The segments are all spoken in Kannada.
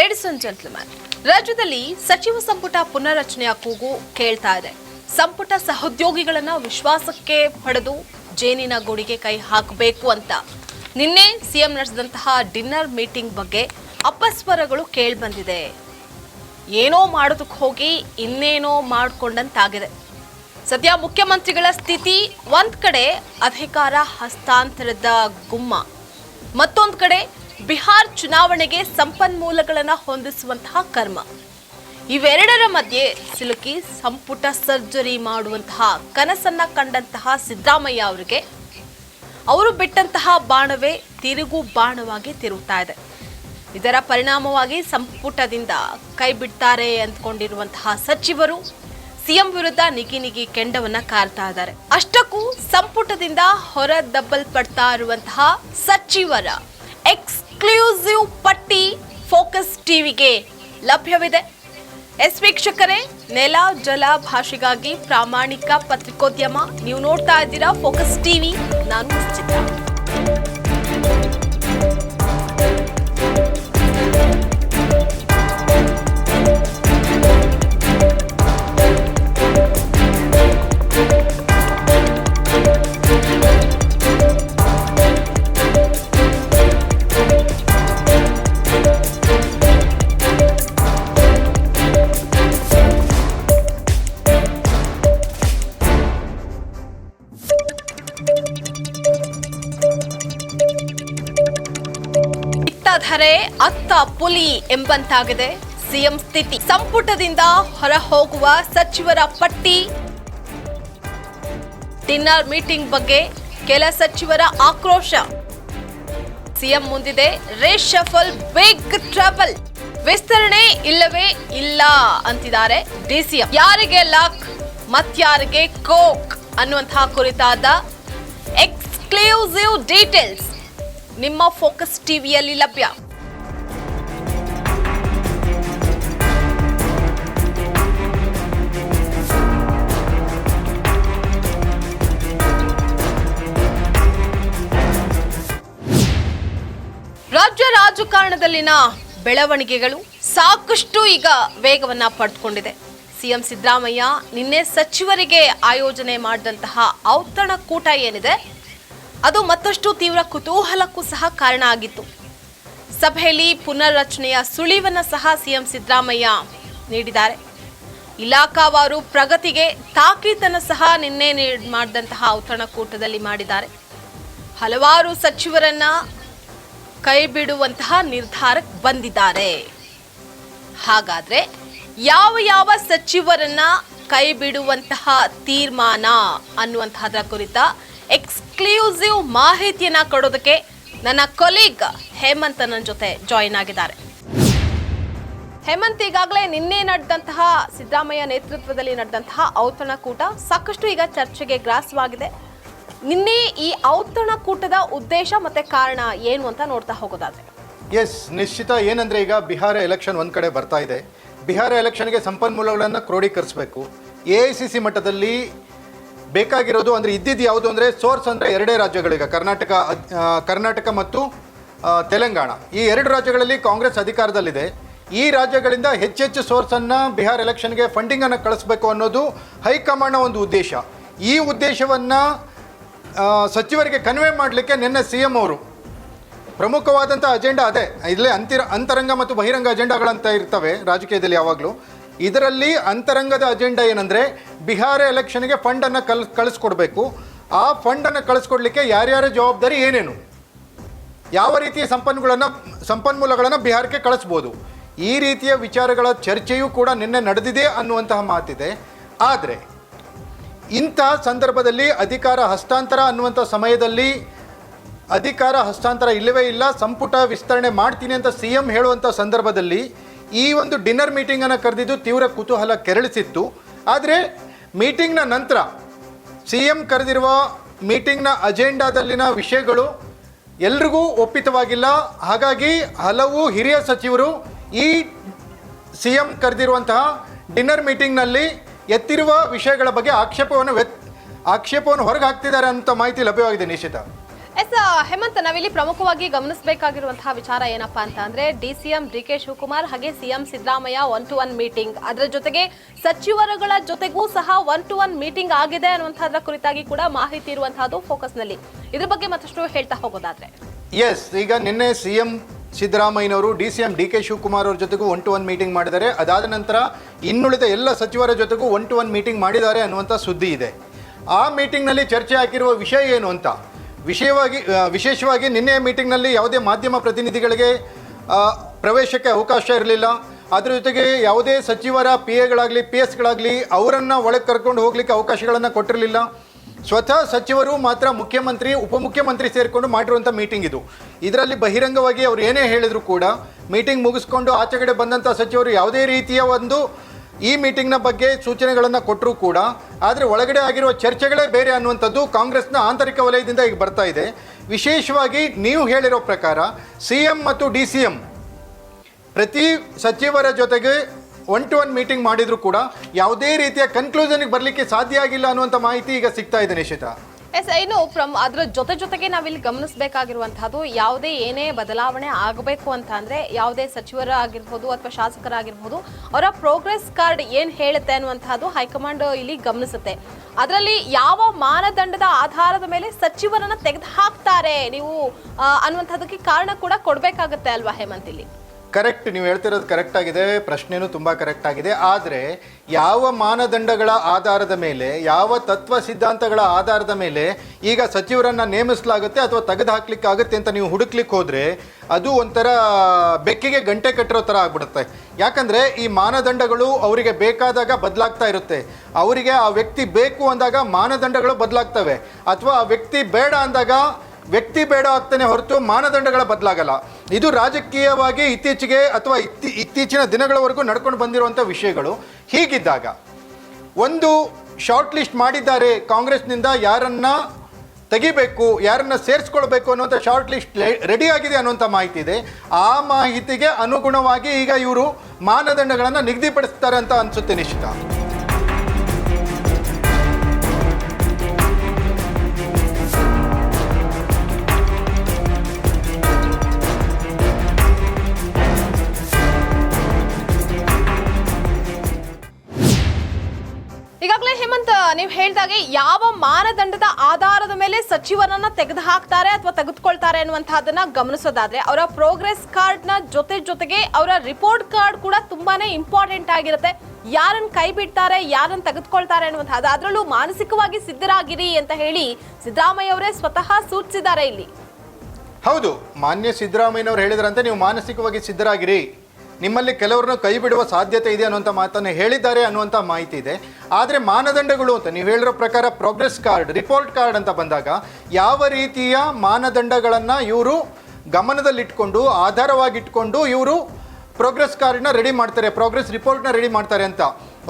ಲೇಡೀಸ್ ಅಂಡ್ ಜೆಂಟ್ಲ್ಮನ್ ರಾಜ್ಯದಲ್ಲಿ ಸಚಿವ ಸಂಪುಟ ಪುನರ್ರಚನೆಯ ಕೂಗು ಕೇಳ್ತಾ ಇದೆ. ಸಂಪುಟ ಸಹೋದ್ಯೋಗಿಗಳನ್ನ ವಿಶ್ವಾಸಕ್ಕೆ ಪಡೆದು ಜೇನಿನ ಗುಡಿಗೆ ಕೈ ಹಾಕಬೇಕು ಅಂತ. ನಿನ್ನೆ ಸಿಎಂ ನಡೆಸಿದಂತಹ ಡಿನ್ನರ್ ಮೀಟಿಂಗ್ ಬಗ್ಗೆ ಅಪಸ್ವರಗಳು ಕೇಳ್ಬಂದಿದೆ. ಏನೋ ಮಾಡೋದಕ್ಕೆ ಹೋಗಿ ಇನ್ನೇನೋ ಮಾಡ್ಕೊಂಡಂತಾಗಿದೆ. ಸದ್ಯ ಮುಖ್ಯಮಂತ್ರಿಗಳ ಸ್ಥಿತಿ ಒಂದ್ ಕಡೆ ಅಧಿಕಾರ ಹಸ್ತಾಂತರದ ಗುಮ್ಮ, ಮತ್ತೊಂದು ಕಡೆ ಬಿಹಾರ್ ಚುನಾವಣೆಗೆ ಸಂಪನ್ಮೂಲಗಳನ್ನು ಹೊಂದಿಸುವಂತಹ ಕರ್ಮ. ಇವೆರಡರ ಮಧ್ಯೆ ಸಿಲುಕಿ ಸಂಪುಟ ಸರ್ಜರಿ ಮಾಡುವಂತಹ ಕನಸನ್ನ ಕಂಡಂತಹ ಸಿದ್ದರಾಮಯ್ಯ ಅವರಿಗೆ ಅವರು ಬಿಟ್ಟಂತಹ ಬಾಣವೇ ತಿರುಗು ಬಾಣವಾಗಿ ತಿರುಗುತ್ತಾ ಇದೆ. ಇದರ ಪರಿಣಾಮವಾಗಿ ಸಂಪುಟದಿಂದ ಕೈ ಬಿಡ್ತಾರೆ ಅಂದ್ಕೊಂಡಿರುವಂತಹ ಸಚಿವರು ಸಿಎಂ ವಿರುದ್ಧ ನಿಗಿ ನಿಗಿ ಕೆಂಡವನ್ನ ಕಾರ್ತಾ ಇದ್ದಾರೆ. ಅಷ್ಟಕ್ಕೂ ಸಂಪುಟದಿಂದ ಹೊರ ದಬ್ಬಲ್ಪಡ್ತಾ ಇರುವಂತಹ ಸಚಿವರ ಎಕ್ಸ್ಕ್ಲೂಸಿವ್ ಪಟ್ಟಿ ಫೋಕಸ್ ಟಿವಿಗೆ ಲಭ್ಯವಿದೆ. ಎಸ್ ವೀಕ್ಷಕರೇ, ನೆಲ ಜಲ ಭಾಷೆಗಾಗಿ ಪ್ರಾಮಾಣಿಕ ಪತ್ರಿಕೋದ್ಯಮ ನೀವು ನೋಡ್ತಾ ಇದ್ದೀರಾ ಫೋಕಸ್ ಟಿವಿ. ನಾನು ನಿಶ್ಚಿತ. ಇತ್ತಧರೆ ಅತ್ತ ಪುಲಿ ಎಂಬಂತಾಗಿದೆ ಸಿಎಂ ಸ್ಥಿತಿ. ಸಂಪುಟದಿಂದ ಹೊರ ಹೋಗುವ ಸಚಿವರ ಪಟ್ಟಿ. ಡಿನ್ನರ್ ಮೀಟಿಂಗ್ ಬಗ್ಗೆ ಕೆಲ ಸಚಿವರ ಆಕ್ರೋಶ. ಸಿಎಂ ಮುಂದಿದೆ ರೇಷಫಲ್ ಬಿಗ್ ಟ್ರಬಲ್. ವಿಸ್ತರಣೆ ಇಲ್ಲವೇ ಇಲ್ಲ ಅಂತಿದ್ದಾರೆ ಡಿಸಿಎಂ. ಯಾರಿಗೆ ಲಕ್, ಮತ್ಯಾರಿಗೆ ಕೋಕ್ ಅನ್ನುವಂತಹ ಕುರಿತಾದ ಎಕ್ಸ್ಕ್ಲೂಸಿವ್ ಡೀಟೇಲ್ಸ್. ನಿಮ್ಮ ಫೋಕಸ್ ಟಿವಿಯಲ್ಲಿ ಲಭ್ಯ. ರಾಜ್ಯ ರಾಜಕಾರಣದಲ್ಲಿನ ಬೆಳವಣಿಗೆಗಳು ಸಾಕಷ್ಟು ಈಗ ವೇಗವನ್ನ ಪಡೆದುಕೊಂಡಿದೆ ಸಿಎಂ ಸಿದ್ದರಾಮಯ್ಯ ನಿನ್ನೆ ಸಚಿವರಿಗೆ ಆಯೋಜನೆ ಮಾಡಿದಂತಹ ಔತಣಕೂಟ ಏನಿದೆ ಅದು ಮತ್ತಷ್ಟು ತೀವ್ರ ಕುತೂಹಲಕ್ಕೂ ಸಹ ಕಾರಣ ಆಗಿತ್ತು. ಸಭೆಯಲ್ಲಿ ಪುನರ್ರಚನೆಯ ಸುಳಿವನ್ನು ಸಹ ಸಿಎಂ ಸಿದ್ದರಾಮಯ್ಯ ನೀಡಿದ್ದಾರೆ. ಇಲಾಖಾವಾರು ಪ್ರಗತಿಗೆ ತಾಕೀತನ ಸಹ ನಿನ್ನೆ ಮಾಡಿದಂತಹ ಔತಣಕೂಟದಲ್ಲಿ ಮಾಡಿದ್ದಾರೆ. ಹಲವಾರು ಸಚಿವರನ್ನ ಕೈ ಬಿಡುವಂತಹ ನಿರ್ಧಾರಕ್ಕೆ ಬಂದಿದ್ದಾರೆ. ಹಾಗಾದ್ರೆ ಯಾವ ಯಾವ ಸಚಿವರನ್ನ ಕೈ ಬಿಡುವಂತಹ ತೀರ್ಮಾನ ಅನ್ನುವಂತಹದ್ರ ಕುರಿತ ಎಕ್ಸ್ಕ್ಲೂಸಿವ್ ಮಾಹಿತಿಯನ್ನ ಕೊಡೋದಕ್ಕೆ ನನ್ನ ಕೊಲೀಗ್ ಹೇಮಂತ್ ನನ್ನ ಜೊತೆ ಜಾಯಿನ್ ಆಗಿದ್ದಾರೆ. ಹೇಮಂತ್ ಈಗಾಗಲೇ ನಿನ್ನೆ ನಡೆದಂತಹ ಸಿದ್ದರಾಮಯ್ಯ ನೇತೃತ್ವದಲ್ಲಿ ನಡೆದಂತಹ ಔತಣಕೂಟ ಸಾಕಷ್ಟು ಈಗ ಚರ್ಚೆಗೆ ಗ್ರಾಸವಾಗಿದೆ. ನಿನ್ನೆ ಈ ಔತಣಕೂಟದ ಉದ್ದೇಶ ಮತ್ತೆ ಕಾರಣ ಏನು ಅಂತ ನೋಡ್ತಾ ಹೋಗೋದಾದ್ರೆ. ಎಸ್ ನಿಶ್ಚಿತ ಏನಂದ್ರೆ ಈಗ ಬಿಹಾರ ಎಲೆಕ್ಷನ್ ಒಂದು ಕಡೆ ಬರ್ತಾ ಇದೆ. ಬಿಹಾರ ಎಲೆಕ್ಷನ್ಗೆ ಸಂಪನ್ಮೂಲಗಳನ್ನು ಕ್ರೋಢೀಕರಿಸಬೇಕು ಎ ಐ ಸಿ ಸಿ ಮಟ್ಟದಲ್ಲಿ ಬೇಕಾಗಿರೋದು ಅಂದರೆ ಇದ್ದಿದ್ದು ಯಾವುದು ಅಂದರೆ ಸೋರ್ಸ್ ಅಂದರೆ ಎರಡೇ ರಾಜ್ಯಗಳೀಗ ಕರ್ನಾಟಕ ಕರ್ನಾಟಕ ಮತ್ತು ತೆಲಂಗಾಣ. ಈ ಎರಡು ರಾಜ್ಯಗಳಲ್ಲಿ ಕಾಂಗ್ರೆಸ್ ಅಧಿಕಾರದಲ್ಲಿದೆ. ಈ ರಾಜ್ಯಗಳಿಂದ ಹೆಚ್ಚೆಚ್ಚು ಸೋರ್ಸನ್ನು ಬಿಹಾರ್ ಎಲೆಕ್ಷನ್ಗೆ ಫಂಡಿಂಗನ್ನು ಕಳಿಸ್ಬೇಕು ಅನ್ನೋದು ಹೈಕಮಾಂಡ್ನ ಒಂದು ಉದ್ದೇಶ. ಈ ಉದ್ದೇಶವನ್ನು ಸಚಿವರಿಗೆ ಕನ್ವೆ ಮಾಡಲಿಕ್ಕೆ ನಿನ್ನೆ ಸಿ ಎಂ ಅವರು. ಪ್ರಮುಖವಾದಂಥ ಅಜೆಂಡಾ ಅದೇ. ಇಲ್ಲೇ ಅಂತಿರ, ಅಂತರಂಗ ಮತ್ತು ಬಹಿರಂಗ ಅಜೆಂಡಾಗಳಂತ ಇರ್ತವೆ ರಾಜಕೀಯದಲ್ಲಿ ಯಾವಾಗಲೂ. ಇದರಲ್ಲಿ ಅಂತರಂಗದ ಅಜೆಂಡಾ ಏನಂದರೆ ಬಿಹಾರ ಎಲೆಕ್ಷನ್ಗೆ ಫಂಡನ್ನು ಕಲ್, ಕಳಿಸ್ಕೊಡ್ಬೇಕು. ಆ ಫಂಡನ್ನು ಕಳಿಸ್ಕೊಡ್ಲಿಕ್ಕೆ ಯಾರ್ಯಾರ ಜವಾಬ್ದಾರಿ ಏನೇನು? ಯಾವ ರೀತಿಯ ಸಂಪನ್ಮೂಲಗಳನ್ನು ಸಂಪನ್ಮೂಲಗಳನ್ನು ಬಿಹಾರಕ್ಕೆ ಕಳಿಸ್ಬೋದು. ಈ ರೀತಿಯ ವಿಚಾರಗಳ ಚರ್ಚೆಯೂ ಕೂಡ ನಿನ್ನೆ ನಡೆದಿದೆ ಅನ್ನುವಂತಹ ಮಾತಿದೆ. ಆದರೆ ಇಂತಹ ಸಂದರ್ಭದಲ್ಲಿ ಅಧಿಕಾರ ಹಸ್ತಾಂತರ ಅನ್ನುವಂಥ ಸಮಯದಲ್ಲಿ ಅಧಿಕಾರ ಹಸ್ತಾಂತರ ಇಲ್ಲವೇ ಇಲ್ಲ, ಸಂಪುಟ ವಿಸ್ತರಣೆ ಮಾಡ್ತೀನಿ ಅಂತ ಸಿ ಎಂ ಹೇಳುವಂಥ ಸಂದರ್ಭದಲ್ಲಿ ಈ ಒಂದು ಡಿನ್ನರ್ ಮೀಟಿಂಗನ್ನು ಕರೆದಿದ್ದು ತೀವ್ರ ಕುತೂಹಲ ಕೆರಳಿಸಿತ್ತು. ಆದರೆ ಮೀಟಿಂಗ್ನ ನಂತರ ಸಿ ಎಂ ಕರೆದಿರುವ ಮೀಟಿಂಗ್ನ ಅಜೆಂಡಾದಲ್ಲಿನ ವಿಷಯಗಳು ಎಲ್ರಿಗೂ ಒಪ್ಪಿತವಾಗಿಲ್ಲ. ಹಾಗಾಗಿ ಹಲವು ಹಿರಿಯ ಸಚಿವರು ಈ ಸಿ ಎಂ ಕರೆದಿರುವಂತಹ ಡಿನ್ನರ್ ಮೀಟಿಂಗ್ನಲ್ಲಿ ಎತ್ತಿರುವ ವಿಷಯಗಳ ಬಗ್ಗೆ ಆಕ್ಷೇಪವನ್ನು ವ್ಯತ್ ಆಕ್ಷೇಪವನ್ನು ಹೊರಗೆ ಹಾಕ್ತಿದ್ದಾರೆ ಅಂತ ಮಾಹಿತಿ ಲಭ್ಯವಾಗಿದೆ ನಿಶ್ಚಿತ. ಎಸ್ ಹೇಮಂತ್, ನಾವಿಲ್ಲಿ ಪ್ರಮುಖವಾಗಿ ಗಮನಿಸಬೇಕಾಗಿರುವಂತಹ ವಿಚಾರ ಏನಪ್ಪಾ ಅಂತ ಅಂದ್ರೆ D C M D K Shivakumar ಹಾಗೆ CM Siddaramaiah one to one meeting ಅದರ ಜೊತೆಗೆ ಸಚಿವರುಗಳ ಜೊತೆಗೂ ಸಹ ಒನ್ ಟು ಒನ್ ಮೀಟಿಂಗ್ ಆಗಿದೆ ಅನ್ನುವಂತಹದ್ರ ಕುರಿತಾಗಿ ಕೂಡ ಮಾಹಿತಿ ಇರುವಂತಹದ್ದು ಫೋಕಸ್ನಲ್ಲಿ. ಇದ್ರ ಬಗ್ಗೆ ಮತ್ತಷ್ಟು ಹೇಳ್ತಾ ಹೋಗೋದಾದ್ರೆ. ಎಸ್ ಈಗ ನಿನ್ನೆ ಸಿಎಂ ಸಿದ್ದರಾಮಯ್ಯನವರು, D C M D K Shivakumar ಅವ್ರ ಜೊತೆಗೂ ಒನ್ ಟು ಒನ್ ಮೀಟಿಂಗ್ ಮಾಡಿದ್ದಾರೆ. ಅದಾದ ನಂತರ ಇನ್ನುಳಿದ ಎಲ್ಲ ಸಚಿವರ ಜೊತೆಗೂ ಒನ್ ಟು ಒನ್ ಮೀಟಿಂಗ್ ಮಾಡಿದ್ದಾರೆ ಅನ್ನುವಂಥ ಸುದ್ದಿ ಇದೆ. ಆ ಮೀಟಿಂಗ್ನಲ್ಲಿ ಚರ್ಚೆ ಆಗಿರುವ ವಿಷಯ ಏನು ಅಂತ? ವಿಷಯವಾಗಿ ವಿಶೇಷವಾಗಿ ನಿನ್ನೆ ಮೀಟಿಂಗ್ನಲ್ಲಿ ಯಾವುದೇ ಮಾಧ್ಯಮ ಪ್ರತಿನಿಧಿಗಳಿಗೆ ಪ್ರವೇಶಕ್ಕೆ ಅವಕಾಶ ಇರಲಿಲ್ಲ. ಅದ್ರ ಜೊತೆಗೆ ಯಾವುದೇ ಸಚಿವರ ಪಿ ಎಗಳಾಗಲಿ, ಪಿ ಎಸ್ಗಳಾಗಲಿ ಅವರನ್ನು ಒಳಗೆ ಕರ್ಕೊಂಡು ಹೋಗಲಿಕ್ಕೆ ಅವಕಾಶಗಳನ್ನು ಕೊಟ್ಟಿರಲಿಲ್ಲ. ಸ್ವತಃ ಸಚಿವರು ಮಾತ್ರ ಮುಖ್ಯಮಂತ್ರಿ, ಉಪಮುಖ್ಯಮಂತ್ರಿ ಸೇರಿಕೊಂಡು ಮಾಡಿರುವಂಥ ಮೀಟಿಂಗ್ ಇದು. ಇದರಲ್ಲಿ ಬಹಿರಂಗವಾಗಿ ಅವರು ಏನೇ ಹೇಳಿದರೂ ಕೂಡ ಮೀಟಿಂಗ್ ಮುಗಿಸ್ಕೊಂಡು ಆಚೆಗಡೆ ಬಂದಂಥ ಸಚಿವರು ಯಾವುದೇ ರೀತಿಯ ಒಂದು ಈ ಮೀಟಿಂಗ್ನ ಬಗ್ಗೆ ಸೂಚನೆಗಳನ್ನು ಕೊಟ್ಟರೂ ಕೂಡ, ಆದರೆ ಒಳಗಡೆ ಆಗಿರುವ ಚರ್ಚೆಗಳೇ ಬೇರೆ ಅನ್ನುವಂಥದ್ದು ಕಾಂಗ್ರೆಸ್ನ ಆಂತರಿಕ ವಲಯದಿಂದ ಈಗ ಬರ್ತಾ ಇದೆ. ವಿಶೇಷವಾಗಿ ನೀವು ಹೇಳಿರೋ ಪ್ರಕಾರ, ಸಿ ಎಂ ಮತ್ತು ಡಿ ಸಿ ಎಂ ಪ್ರತಿ ಸಚಿವರ ಜೊತೆಗೆ ಒನ್ ಟು ಒನ್ ಮೀಟಿಂಗ್ ಮಾಡಿದರೂ ಕೂಡ, ಯಾವುದೇ ರೀತಿಯ ಕನ್ಕ್ಲೂಷನ್ಗೆ ಬರಲಿಕ್ಕೆ ಸಾಧ್ಯ ಆಗಿಲ್ಲ ಅನ್ನುವಂಥ ಮಾಹಿತಿ ಈಗ ಸಿಗ್ತಾ ಇದೆ ನಿಶಿತಾ ಎಸ್ ಇನ್ನು ಫ್ರಮ್ ಅದರ ಜೊತೆ ಜೊತೆಗೆ ನಾವಿಲ್ಲಿ ಗಮನಿಸಬೇಕಾಗಿರುವಂತಹದ್ದು, ಯಾವುದೇ ಏನೇ ಬದಲಾವಣೆ ಆಗಬೇಕು ಅಂತ ಅಂದ್ರೆ ಯಾವುದೇ ಸಚಿವರ ಆಗಿರ್ಬೋದು ಅಥವಾ ಶಾಸಕರಾಗಿರ್ಬೋದು, ಅವರ ಪ್ರೋಗ್ರೆಸ್ ಕಾರ್ಡ್ ಏನ್ ಹೇಳುತ್ತೆ ಅನ್ನುವಂತಹದ್ದು ಹೈಕಮಾಂಡ್ ಇಲ್ಲಿ ಗಮನಿಸುತ್ತೆ. ಅದರಲ್ಲಿ ಯಾವ ಮಾನದಂಡದ ಆಧಾರದ ಮೇಲೆ ಸಚಿವರನ್ನ ತೆಗೆದು ಹಾಕ್ತಾರೆ ನೀವು ಅನ್ನುವಂಥದ್ದಕ್ಕೆ ಕಾರಣ ಕೂಡ ಕೊಡ್ಬೇಕಾಗತ್ತೆ ಅಲ್ವಾ ಹೇಮಂತ್ ಇಲ್ಲಿ? ಕರೆಕ್ಟ್, ನೀವು ಹೇಳ್ತಿರೋದು ಕರೆಕ್ಟ್ ಆಗಿದೆ, ಪ್ರಶ್ನೆನೂ ತುಂಬ ಕರೆಕ್ಟ್ ಆಗಿದೆ. ಆದರೆ, ಯಾವ ಮಾನದಂಡಗಳ ಆಧಾರದ ಮೇಲೆ, ಯಾವ ತತ್ವ ಸಿದ್ಧಾಂತಗಳ ಆಧಾರದ ಮೇಲೆ ಈಗ ಸಚಿವರನ್ನು ನೇಮಿಸಲಾಗುತ್ತೆ ಅಥವಾ ತೆಗೆದು ಹಾಕ್ಲಿಕ್ಕಾಗುತ್ತೆ ಅಂತ ನೀವು ಹುಡುಕ್ಲಿಕ್ಕೆ ಹೋದರೆ, ಅದು ಒಂಥರ ಬೆಕ್ಕಿಗೆ ಗಂಟೆ ಕಟ್ಟಿರೋ ಥರ ಆಗ್ಬಿಡುತ್ತೆ. ಯಾಕಂದರೆ, ಈ ಮಾನದಂಡಗಳು ಅವರಿಗೆ ಬೇಕಾದಾಗ ಬದಲಾಗ್ತಾ ಇರುತ್ತೆ. ಅವರಿಗೆ ಆ ವ್ಯಕ್ತಿ ಬೇಕು ಅಂದಾಗ ಮಾನದಂಡಗಳು ಬದಲಾಗ್ತವೆ. ಅಥವಾ ಆ ವ್ಯಕ್ತಿ ಬೇಡ ಅಂದಾಗ ವ್ಯಕ್ತಿ ಬೇಡ ಆಗ್ತಾನೆ ಹೊರತು ಮಾನದಂಡಗಳ ಬದಲಾಗಲ್ಲ. ಇದು ರಾಜಕೀಯವಾಗಿ ಇತ್ತೀಚೆಗೆ ಅಥವಾ ಇತ್ತಿ, ಇತ್ತೀಚಿನ ದಿನಗಳವರೆಗೂ ನಡ್ಕೊಂಡು ಬಂದಿರುವಂಥ ವಿಷಯಗಳು. ಹೀಗಿದ್ದಾಗ ಒಂದು ಶಾರ್ಟ್ ಲಿಸ್ಟ್ ಮಾಡಿದ್ದಾರೆ ಕಾಂಗ್ರೆಸ್ನಿಂದ ಯಾರನ್ನ ತೆಗಿಬೇಕು, ಯಾರನ್ನ ಸೇರಿಸ್ಕೊಳ್ಬೇಕು ಅನ್ನೋಂಥ ಶಾರ್ಟ್ ಲಿಸ್ಟ್ ರೆಡಿ ಆಗಿದೆ ಅನ್ನುವಂಥ ಮಾಹಿತಿ ಇದೆ. ಆ ಮಾಹಿತಿಗೆ ಅನುಗುಣವಾಗಿ ಈಗ ಇವರು ಮಾನದಂಡಗಳನ್ನು ನಿಗದಿಪಡಿಸ್ತಾರೆ ಅಂತ ಅನಿಸುತ್ತೆ ನಿಶ್ಚಿತ. ನೀವು ಹೇಳ್ದಾಗೆ ಯಾವ ಮಾನದಂಡದ ಆಧಾರದ ಮೇಲೆ ಸಚಿವರನ್ನ ತೆಗೆದು ಹಾಕ್ತಾರೆ ಅಥವಾ ತೆಗೆದುಕೊಳ್ತಾರೆ ಅನ್ನುವಂತಹದನ್ನ ಗಮನಿಸೋದಾದ್ರೆ, ಅವರ ಪ್ರೋಗ್ರೆಸ್ ಕಾರ್ಡ್ನ ಜೊತೆ ಜೊತೆಗೆ ಅವರ ರಿಪೋರ್ಟ್ ಕಾರ್ಡ್ ಕೂಡ ತುಂಬಾನೇ ಇಂಪಾರ್ಟೆಂಟ್ ಆಗಿರುತ್ತೆ. ಯಾರನ್ನ ಕೈ ಬಿಡ್ತಾರೆ ಯಾರನ್ನ ತೆಗೆದುಕೊಳ್ತಾರೆ ಅನ್ನುವಂಥದ್ದು ಅದರಲ್ಲೂ ಮಾನಸಿಕವಾಗಿ ಸಿದ್ಧರಾಗಿರಿ ಅಂತ ಹೇಳಿ ಸಿದ್ದರಾಮಯ್ಯ ಅವರೇ ಸ್ವತಃ ಸೂಚಿಸಿದ್ದಾರೆ ಇಲ್ಲಿ. ಹೌದು, ಮಾನ್ಯ ಸಿದ್ದರಾಮಯ್ಯನವರು ಹೇಳಿದ್ರಂತೆ, ನೀವು ಮಾನಸಿಕವಾಗಿ ಸಿದ್ಧರಾಗಿರಿ. ನಿಮ್ಮಲ್ಲಿ ಕೆಲವ್ರನ್ನ ಕೈ ಬಿಡುವ ಸಾಧ್ಯತೆ ಇದೆ ಅನ್ನುವಂಥ ಮಾತನ್ನು ಹೇಳಿದ್ದಾರೆ ಅನ್ನುವಂಥ ಮಾಹಿತಿ ಇದೆ. ಆದರೆ ಮಾನದಂಡಗಳು ಅಂತ, ನೀವು ಹೇಳಿರೋ ಪ್ರಕಾರ ಪ್ರೋಗ್ರೆಸ್ ಕಾರ್ಡ್ ರಿಪೋರ್ಟ್ ಕಾರ್ಡ್ ಅಂತ ಬಂದಾಗ ಯಾವ ರೀತಿಯ ಮಾನದಂಡಗಳನ್ನು ಇವರು ಗಮನದಲ್ಲಿಟ್ಕೊಂಡು, ಆಧಾರವಾಗಿಟ್ಕೊಂಡು ಇವರು ಪ್ರೋಗ್ರೆಸ್ ಕಾರ್ಡ್ನ ರೆಡಿ ಮಾಡ್ತಾರೆ ಪ್ರೋಗ್ರೆಸ್ ರಿಪೋರ್ಟ್ನ ರೆಡಿ ಮಾಡ್ತಾರೆ ಅಂತ.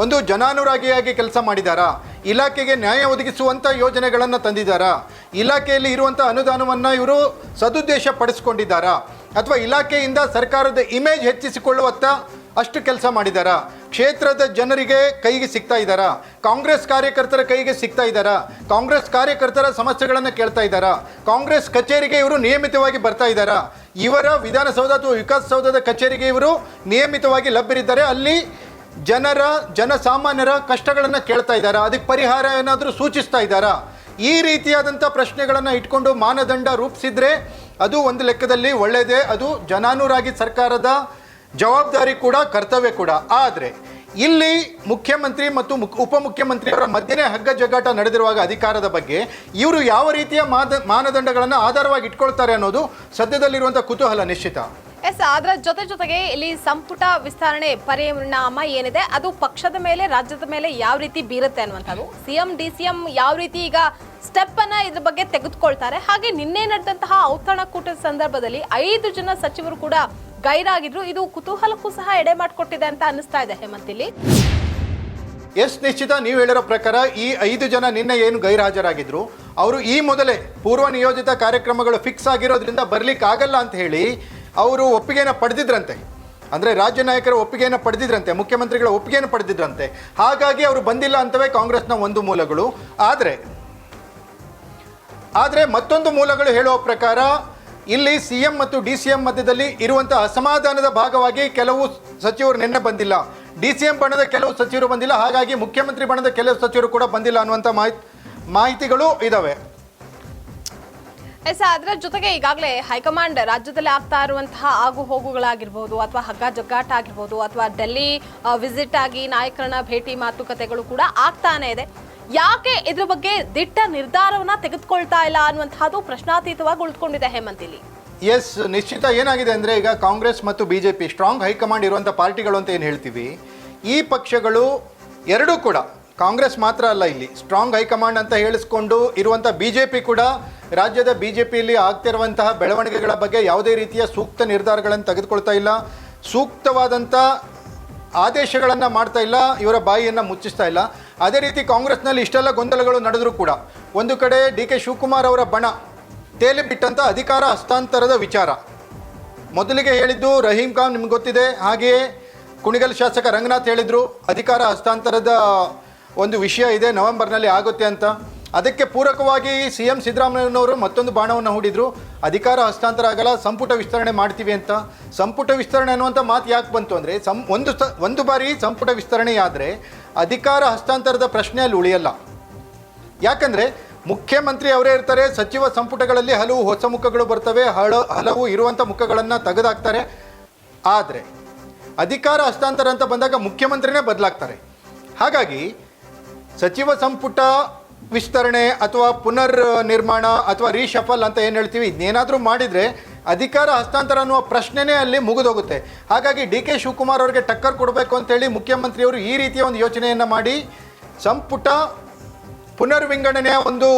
ಒಂದು ಜನಾನುರಾಗಿಯಾಗಿ ಕೆಲಸ ಮಾಡಿದಾರಾ? ಇಲಾಖೆಗೆ ನ್ಯಾಯ ಒದಗಿಸುವಂಥ ಯೋಜನೆಗಳನ್ನು ತಂದಿದ್ದಾರಾ ಇಲಾಖೆಯಲ್ಲಿ ಇರುವಂಥ ಅನುದಾನವನ್ನು ಇವರು ಸದುದ್ದೇಶ ಪಡಿಸ್ಕೊಂಡಿದ್ದಾರಾ? ಅಥವಾ ಇಲಾಖೆಯಿಂದ ಸರ್ಕಾರದ ಇಮೇಜ್ ಹೆಚ್ಚಿಸಿಕೊಳ್ಳುವತ್ತ ಅಷ್ಟು ಕೆಲಸ ಮಾಡಿದಾರಾ? ಕ್ಷೇತ್ರದ ಜನರಿಗೆ ಕೈಗೆ ಸಿಗ್ತಾ ಇದ್ದಾರಾ ಕಾಂಗ್ರೆಸ್ ಕಾರ್ಯಕರ್ತರ ಕೈಗೆ ಸಿಗ್ತಾ ಇದ್ದಾರಾ ಕಾಂಗ್ರೆಸ್ ಕಾರ್ಯಕರ್ತರ ಸಮಸ್ಯೆಗಳನ್ನು ಕೇಳ್ತಾ ಇದ್ದಾರಾ ಕಾಂಗ್ರೆಸ್ ಕಚೇರಿಗೆ ಇವರು ನಿಯಮಿತವಾಗಿ ಬರ್ತಾ ಇದ್ದಾರಾ ಇವರ ವಿಧಾನಸೌಧ ಅಥವಾ ವಿಕಾಸಸೌಧದ ಕಚೇರಿಗೆ ಇವರು ನಿಯಮಿತವಾಗಿ ಲಭ್ಯರಿದ್ದಾರೆ ಅಲ್ಲಿ ಜನರ, ಜನಸಾಮಾನ್ಯರ ಕಷ್ಟಗಳನ್ನು ಕೇಳ್ತಾ ಇದ್ದಾರಾ ಅದಕ್ಕೆ ಪರಿಹಾರ ಏನಾದರೂ ಸೂಚಿಸ್ತಾ ಇದ್ದಾರಾ ಈ ರೀತಿಯಾದಂಥ ಪ್ರಶ್ನೆಗಳನ್ನು ಇಟ್ಕೊಂಡು ಮಾನದಂಡ ರೂಪಿಸಿದ್ರೆ ಅದು ಒಂದು ಲೆಕ್ಕದಲ್ಲಿ ಒಳ್ಳೆಯದೇ ಅದು ಜನಾನುರಾಗಿ ಸರ್ಕಾರದ ಜವಾಬ್ದಾರಿ ಕೂಡ, ಕರ್ತವ್ಯ ಕೂಡ. ಆದರೆ ಇಲ್ಲಿ ಮುಖ್ಯಮಂತ್ರಿ ಮತ್ತು ಮುಖ್ ಉಪಮುಖ್ಯಮಂತ್ರಿಯವರ ಮಧ್ಯೆ ಹಗ್ಗ ಜಗ್ಗಾಟ ನಡೆದಿರುವಾಗ ಅಧಿಕಾರದ ಬಗ್ಗೆ ಇವರು ಯಾವ ರೀತಿಯ ಮಾದ, ಮಾನದಂಡಗಳನ್ನು ಆಧಾರವಾಗಿ ಇಟ್ಕೊಳ್ತಾರೆ ಅನ್ನೋದು ಸದ್ಯದಲ್ಲಿರುವಂಥ ಕುತೂಹಲ ನಿಶ್ಚಿತ. ಎಸ್, ಅದರ ಜೊತೆ ಜೊತೆಗೆ ಇಲ್ಲಿ ಸಂಪುಟ ವಿಸ್ತರಣೆ ಪರಿಣಾಮ ಏನಿದೆ? ಅದು ಪಕ್ಷದ ಮೇಲೆ, ರಾಜ್ಯದ ಮೇಲೆ ಯಾವ ರೀತಿ ಬೀರುತ್ತೆ ಅನ್ನುವಂಥದ್ದು. ಸಿಎಂ ಡಿ ಸಿ ಎಂ ಯಾವ ರೀತಿ ಈಗ ಸ್ಟೆಪ್ ಅನ್ನ ಇದ್ರ ಬಗ್ಗೆ ತೆಗೆದುಕೊಳ್ತಾರೆ. ಹಾಗೆ ನಿನ್ನೆ ನಡೆದಂತಹ ಔತಣಕೂಟದ ಸಂದರ್ಭದಲ್ಲಿ ಐದು ಜನ ಸಚಿವರು ಕೂಡ ಗೈರಾಗಿದ್ರು. ಇದು ಕುತೂಹಲಕ್ಕೂ ಸಹ ಎಡೆ ಮಾಡಿಕೊಟ್ಟಿದೆ ಅಂತ ಅನಿಸ್ತಾ ಇದೆ ಹೇಮಂತ್ ಇಲ್ಲಿ. ಎಸ್, ನಿಶ್ಚಿತ ನೀವು ಹೇಳಿರೋ ಪ್ರಕಾರ ಈ ಐದು ಜನ ನಿನ್ನೆ ಏನು ಗೈರಾಜರಾಗಿದ್ರು. ಅವರು ಈ ಮೊದಲೇ ಪೂರ್ವ ನಿಯೋಜಿತ ಕಾರ್ಯಕ್ರಮಗಳು ಫಿಕ್ಸ್ ಆಗಿರೋದ್ರಿಂದ ಬರ್ಲಿಕ್ಕೆ ಆಗಲ್ಲ ಅಂತ ಹೇಳಿ ಅವರು ಒಪ್ಪಿಗೆಯನ್ನು ಪಡೆದಿದ್ರಂತೆ. ಅಂದರೆ ರಾಜ್ಯ ನಾಯಕರ ಒಪ್ಪಿಗೆಯನ್ನು ಪಡೆದಿದ್ರಂತೆ, ಮುಖ್ಯಮಂತ್ರಿಗಳ ಒಪ್ಪಿಗೆಯನ್ನು ಪಡೆದಿದ್ರಂತೆ. ಹಾಗಾಗಿ ಅವರು ಬಂದಿಲ್ಲ ಅಂತವೇ ಕಾಂಗ್ರೆಸ್ನ ಒಂದು ಮೂಲಗಳು. ಆದರೆ ಆದರೆ ಮತ್ತೊಂದು ಮೂಲಗಳು ಹೇಳುವ ಪ್ರಕಾರ ಇಲ್ಲಿ ಸಿ ಎಂ ಮತ್ತು ಡಿ ಸಿ ಎಂ ಮಧ್ಯದಲ್ಲಿ ಇರುವಂಥ ಅಸಮಾಧಾನದ ಭಾಗವಾಗಿ ಕೆಲವು ಸಚಿವರು ನಿನ್ನೆ ಬಂದಿಲ್ಲ. ಡಿ ಸಿ ಎಂ ಬಣದ ಕೆಲವು ಸಚಿವರು ಬಂದಿಲ್ಲ. ಹಾಗಾಗಿ ಮುಖ್ಯಮಂತ್ರಿ ಬಣದ ಕೆಲವು ಸಚಿವರು ಕೂಡ ಬಂದಿಲ್ಲ ಅನ್ನುವಂಥ ಮಾಹಿತಿ ಮಾಹಿತಿಗಳು ಇದ್ದಾವೆ ಎಸ್ ಅದರ ಜೊತೆಗೆ ಈಗಾಗಲೇ ಹೈಕಮಾಂಡ್ ರಾಜ್ಯದಲ್ಲಿ ಆಗ್ತಾ ಇರುವಂತಹ ಆಗು ಹೋಗುಗಳಾಗಿರ್ಬೋದು ಅಥವಾ ಹಗ್ಗ ಜಗ್ಗಾಟ ಆಗಿರ್ಬೋದು ಅಥವಾ ಡೆಲ್ಲಿ ವಿಸಿಟ್ ಆಗಿ ನಾಯಕರನ್ನ ಭೇಟಿ ಮಾತುಕತೆಗಳು ಕೂಡ ಆಗ್ತಾನೆ ಇದೆ. ಯಾಕೆ ಇದ್ರ ಬಗ್ಗೆ ದಿಟ್ಟ ನಿರ್ಧಾರವನ್ನ ತೆಗೆದುಕೊಳ್ತಾ ಇಲ್ಲ ಅನ್ನುವಂತಹದ್ದು ಪ್ರಶ್ನಾತೀತವಾಗಿ ಉಳಿದುಕೊಂಡಿದೆ ಹೇಮಂತ್ ಇಲ್ಲಿ. ಎಸ್ ನಿಶ್ಚಿತ ಏನಾಗಿದೆ ಅಂದರೆ ಈಗ ಕಾಂಗ್ರೆಸ್ ಮತ್ತು B J P strong high command ಇರುವಂಥ ಪಾರ್ಟಿಗಳು ಅಂತ ಏನು ಹೇಳ್ತೀವಿ? ಈ ಪಕ್ಷಗಳು ಎರಡೂ ಕೂಡ ಕಾಂಗ್ರೆಸ್ ಮಾತ್ರ ಅಲ್ಲ ಇಲ್ಲಿ. ಸ್ಟ್ರಾಂಗ್ ಹೈಕಮಾಂಡ್ ಅಂತ ಹೇಳಿಸ್ಕೊಂಡು ಇರುವಂಥ ಬಿ ಜೆ ಪಿ ಕೂಡ ರಾಜ್ಯದ ಬಿಜೆಪಿಯಲ್ಲಿ ಆಗ್ತಿರುವಂತಹ ಬೆಳವಣಿಗೆಗಳ ಬಗ್ಗೆ ಯಾವುದೇ ರೀತಿಯ ಸೂಕ್ತ ನಿರ್ಧಾರಗಳನ್ನು ತೆಗೆದುಕೊಳ್ತಾ ಇಲ್ಲ. ಸೂಕ್ತವಾದಂಥ ಆದೇಶಗಳನ್ನು ಮಾಡ್ತಾ ಇಲ್ಲ, ಇವರ ಬಾಯಿಯನ್ನು ಮುಚ್ಚಿಸ್ತಾ ಇಲ್ಲ. ಅದೇ ರೀತಿ ಕಾಂಗ್ರೆಸ್ನಲ್ಲಿ ಇಷ್ಟೆಲ್ಲ ಗೊಂದಲಗಳು ನಡೆದರೂ ಕೂಡ ಒಂದು ಕಡೆ ಡಿ ಕೆ ಶಿವಕುಮಾರ್ ಅವರ ಬಣ ತೇಲಿ ಬಿಟ್ಟಂಥ ಅಧಿಕಾರ ಹಸ್ತಾಂತರದ ವಿಚಾರ. ಮೊದಲಿಗೆ ಹೇಳಿದ್ದು ರಹೀಂ ಖಾನ್ ನಿಮ್ಗೆ ಗೊತ್ತಿದೆ, ಹಾಗೆಯೇ ಕುಣಿಗಲ್ ಶಾಸಕ ರಂಗನಾಥ್ ಹೇಳಿದರು, ಅಧಿಕಾರ ಹಸ್ತಾಂತರದ ಒಂದು ವಿಷಯ ಇದೆ, ನವೆಂಬರ್ನಲ್ಲಿ ಆಗುತ್ತೆ ಅಂತ. ಅದಕ್ಕೆ ಪೂರಕವಾಗಿ ಸಿ ಎಂ ಸಿದ್ದರಾಮಯ್ಯನವರು ಮತ್ತೊಂದು ಬಾಣವನ್ನು ಹೂಡಿದ್ರು. ಅಧಿಕಾರ ಹಸ್ತಾಂತರ ಆಗಲ್ಲ ಸಂಪುಟ ವಿಸ್ತರಣೆ ಮಾಡ್ತೀವಿ ಅಂತ. ಸಂಪುಟ ವಿಸ್ತರಣೆ ಅನ್ನುವಂಥ ಮಾತು ಯಾಕೆ ಬಂತು ಅಂದರೆ, ಸಂ, ಒಂದು ಸ, ಒಂದು ಬಾರಿ ಸಂಪುಟ ವಿಸ್ತರಣೆ ಆದರೆ ಅಧಿಕಾರ ಹಸ್ತಾಂತರದ ಪ್ರಶ್ನೆ ಅಲ್ಲಿ ಉಳಿಯಲ್ಲ. ಯಾಕಂದರೆ ಮುಖ್ಯಮಂತ್ರಿ ಅವರೇ ಇರ್ತಾರೆ, ಸಚಿವ ಸಂಪುಟಗಳಲ್ಲಿ ಹಲವು ಹೊಸ ಮುಖಗಳು ಬರ್ತವೆ, ಹಳ, ಹಲವು ಇರುವಂಥ ಮುಖಗಳನ್ನು ತೆಗೆದಾಕ್ತಾರೆ. ಆದರೆ ಅಧಿಕಾರ ಹಸ್ತಾಂತರ ಅಂತ ಬಂದಾಗ ಮುಖ್ಯಮಂತ್ರಿನೇ ಬದಲಾಗ್ತಾರೆ. ಹಾಗಾಗಿ ಸಚಿವ ಸಂಪುಟ ವಿಸ್ತರಣೆ ಅಥವಾ ಪುನರ್ ನಿರ್ಮಾಣ ಅಥವಾ ರೀಶಫಲ್ ಅಂತ ಏನು ಹೇಳ್ತೀವಿ? ಇದನ್ನೇನಾದರೂ ಮಾಡಿದರೆ ಅಧಿಕಾರ ಹಸ್ತಾಂತರ ಅನ್ನುವ ಪ್ರಶ್ನೆನೇ ಅಲ್ಲಿ ಮುಗಿದೋಗುತ್ತೆ. ಹಾಗಾಗಿ ಡಿ ಕೆ ಶಿವಕುಮಾರ್ ಅವರಿಗೆ ಟಕ್ಕರ್ ಕೊಡಬೇಕು ಅಂತೇಳಿ ಮುಖ್ಯಮಂತ್ರಿಯವರು ಈ ರೀತಿಯ ಒಂದು ಯೋಚನೆಯನ್ನು ಮಾಡಿ, ಸಂಪುಟ ಪುನರ್ವಿಂಗಡಣೆಯ ಒಂದು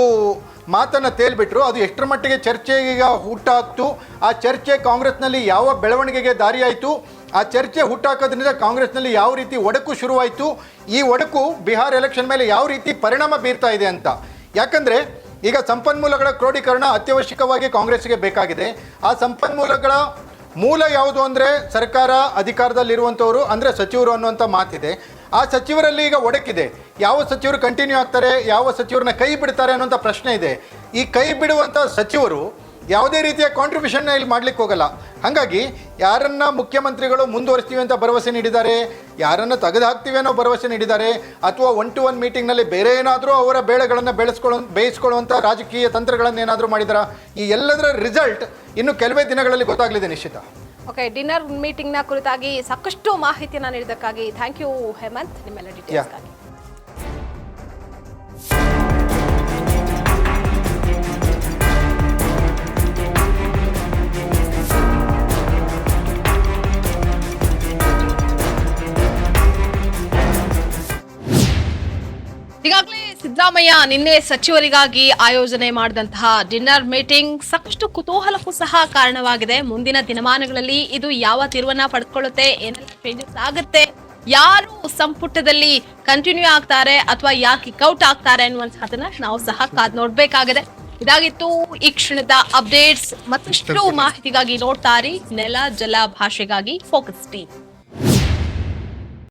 ಮಾತನ್ನು ತೇಲ್ಬಿಟ್ರು. ಅದು ಎಷ್ಟರ ಮಟ್ಟಿಗೆ ಚರ್ಚೆಗೆ ಹುಟ್ಟಾಕ್ತು ಆ ಚರ್ಚೆ ಕಾಂಗ್ರೆಸ್ನಲ್ಲಿ ಯಾವ ಬೆಳವಣಿಗೆಗೆ ದಾರಿಯಾಯಿತು? ಆ ಚರ್ಚೆ ಹುಟ್ಟಾಕೋದ್ರಿಂದ ಕಾಂಗ್ರೆಸ್ನಲ್ಲಿ ಯಾವ ರೀತಿ ಒಡಕು ಶುರುವಾಯಿತು, ಈ ಒಡಕು ಬಿಹಾರ್ ಎಲೆಕ್ಷನ್ ಮೇಲೆ ಯಾವ ರೀತಿ ಪರಿಣಾಮ ಬೀರ್ತಾ ಇದೆ ಅಂತ. ಯಾಕಂದರೆ, ಈಗ ಸಂಪನ್ಮೂಲಗಳ ಕ್ರೋಢೀಕರಣ ಅತ್ಯವಶ್ಯಕವಾಗಿ ಕಾಂಗ್ರೆಸ್ಗೆ ಬೇಕಾಗಿದೆ. ಆ ಸಂಪನ್ಮೂಲಗಳ ಮೂಲ ಯಾವುದು ಅಂದರೆ ಸರ್ಕಾರ ಅಧಿಕಾರದಲ್ಲಿರುವಂಥವರು, ಅಂದರೆ ಸಚಿವರು ಅನ್ನುವಂಥ ಮಾತಿದೆ. ಆ ಸಚಿವರಲ್ಲಿ ಈಗ ಒಡಕಿದೆ. ಯಾವ ಸಚಿವರು ಕಂಟಿನ್ಯೂ ಆಗ್ತಾರೆ, ಯಾವ ಸಚಿವರನ್ನ ಕೈ ಬಿಡ್ತಾರೆ ಅನ್ನೋಂಥ ಪ್ರಶ್ನೆ ಇದೆ. ಈ ಕೈ ಬಿಡುವಂಥ ಸಚಿವರು ಯಾವುದೇ ರೀತಿಯ ಕಾಂಟ್ರಿಬ್ಯೂಷನ್ನ ಇಲ್ಲಿ ಮಾಡ್ಲಿಕ್ಕೆ ಹೋಗಲ್ಲ. ಹಾಗಾಗಿ ಯಾರನ್ನ ಮುಖ್ಯಮಂತ್ರಿಗಳು ಮುಂದುವರಿಸ್ತೀವಿ ಅಂತ ಭರವಸೆ ನೀಡಿದ್ದಾರೆ ಯಾರನ್ನ ತೆಗೆದು ಹಾಕ್ತೀವಿ ಅನ್ನೋ ಭರವಸೆ ನೀಡಿದ್ದಾರೆ ಅಥವಾ ಒನ್ ಟು ಒನ್ ಮೀಟಿಂಗ್ನಲ್ಲಿ ಬೇರೆ ಏನಾದರೂ ಅವರ ಬೇಳೆಗಳನ್ನು ಬೆಳೆಸ್ಕೊಳ್ಳೋ ಬೇಯಿಸ್ಕೊಳ್ಳುವಂಥ ರಾಜಕೀಯ ತಂತ್ರಗಳನ್ನು ಏನಾದರೂ ಮಾಡಿದಾರಾ ಈ ಎಲ್ಲದರ ರಿಸಲ್ಟ್ ಇನ್ನು ಕೆಲವೇ ದಿನಗಳಲ್ಲಿ ಗೊತ್ತಾಗಲಿದೆ ನಿಶ್ಚಿತ. ಓಕೆ ಡಿನ್ನರ್ ಮೀಟಿಂಗ್ನ ಕುರಿತಾಗಿ ಸಾಕಷ್ಟು ಮಾಹಿತಿಯನ್ನು ನೀಡಿದ್ದಕ್ಕಾಗಿ ಥ್ಯಾಂಕ್ ಯು ಹೇಮಂತ್ ನಿಮ್ಮೆಲ್ಲ ಡೀಟೇಲ್ಸ್ಗಾಗಿ ಈಗಾಗಲೇ ಸಿದ್ದರಾಮಯ್ಯ ನಿನ್ನೆ ಸಚಿವರಿಗಾಗಿ ಆಯೋಜನೆ ಮಾಡಿದಂತಹ ಡಿನ್ನರ್ ಮೀಟಿಂಗ್ ಸಾಕಷ್ಟು ಕುತೂಹಲಕ್ಕೂ ಸಹ ಕಾರಣವಾಗಿದೆ. ಮುಂದಿನ ದಿನಮಾನಗಳಲ್ಲಿ ಇದು ಯಾವ ತಿರುವನ್ನ ಪಡೆದುಕೊಳ್ಳುತ್ತೆ ಏನೆಲ್ಲ ಚೇಂಜಸ್ ಆಗುತ್ತೆ ಯಾರು ಸಂಪುಟದಲ್ಲಿ ಕಂಟಿನ್ಯೂ ಆಗ್ತಾರೆ ಅಥವಾ ಯಾಕೆ ಕಿಕ್ಔಟ್ ಆಗ್ತಾರೆ ಅನ್ನುವಂತಹದನ್ನ ನಾವು ಸಹ ಕಾದ್ ನೋಡ್ಬೇಕಾಗಿದೆ. ಇದಾಗಿತ್ತು ಈ ಕ್ಷಣದ ಅಪ್ಡೇಟ್ಸ್ ಮತ್ತಷ್ಟು ಮಾಹಿತಿಗಾಗಿ ನೋಡ್ತಾರಿ ನೆಲ ಜಲ ಭಾಷೆಗಾಗಿ ಫೋಕಸ್ ಟೀಮ್